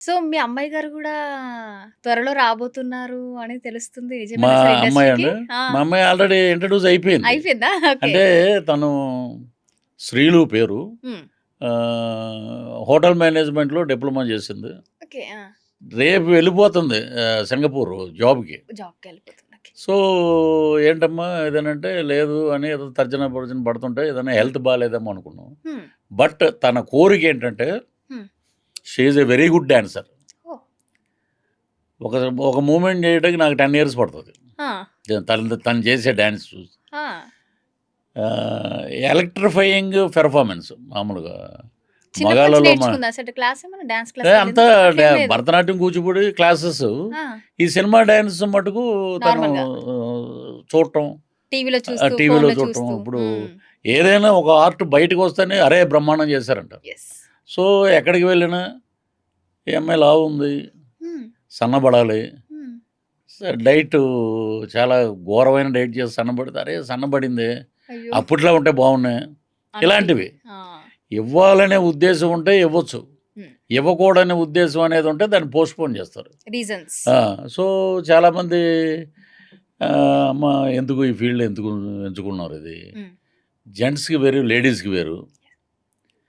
So, మీ అమ్మాయి గారు గూడా త్వరలో రాబోతున్నారు అని తెలుస్తుంది. మా అమ్మాయి ఇండస్ట్రీకి? అండి? ఆ! మా అమ్మాయి ఆల్రెడీ ఇంట్రొడ్యూస్ అయిపోయింది. అయిపోయిందా? ఓకే. అంటే తను శ్రీలు పేరు. హ్మ్. ఆహ్, హోటల్ మేనేజ్మెంట్‌లో డిప్లొమా చేసింది. ఓకే. ఆ! రేపు వెళ్ళిపోతుంది సింగపూర్ జాబ్‌కి. ఓకే. సో, ఏంటమ్మా ఏదనంటే, లేదు అని ఏదో తర్జన భర్జన పడుతుంటే ఏదైనా హెల్త్ బాలేదేమో అనుకున్నాం. బట్ తన కోరిక ఏంటంటే, హ్మ్. She is a very good dancer. ఒక ఒక మూవ్‌మెంట్ చేయడానికి నాకు 10 ఇయర్స్ పడతది. తను తను చేసే డాన్స్ చూసి. ఎలక్ట్రిఫయింగ్ పెర్ఫార్మన్స్ మామూలుగా. మగాళ్ళలో అంతా. భరతనాట్యం, కూచిపూడి క్లాసెస్. ఈ సినిమా డాన్స్ మటుకు తను చూడటం. టీవీలో చూడటం. ఇప్పుడు. ఏదైనా ఒక ఆర్ట్ బయటకు వస్తేనే అరే! బ్రహ్మాండం చేశారంట. సో, ఎక్కడికి వెళ్ళినా ఈ అమ్మాయి లావుంది. హ్మ్. సన్నబడాలి. డైట్ చాలా ఘోరమైన డైట్ చేసి సన్నబడితే, అరే! సన్నబడిందే. అప్పట్లో ఉంటే బాగున్నాయి. ఇలాంటివి. ఇవ్వాలనే ఉద్దేశం ఉంటే ఇవ్వచ్చు. ఇవ్వకూడని ఉద్దేశం అనేది ఉంటే దాన్ని పోస్ట్‌పోన్ చేస్తారు. రీజన్స్. సో, చాలామంది అమ్మ ఎందుకు ఈ ఫీల్డ్ ఎందుకు ఎంచుకున్నారు ఇది? జెంట్స్‌కి వేరు, లేడీస్‌కి వేరు.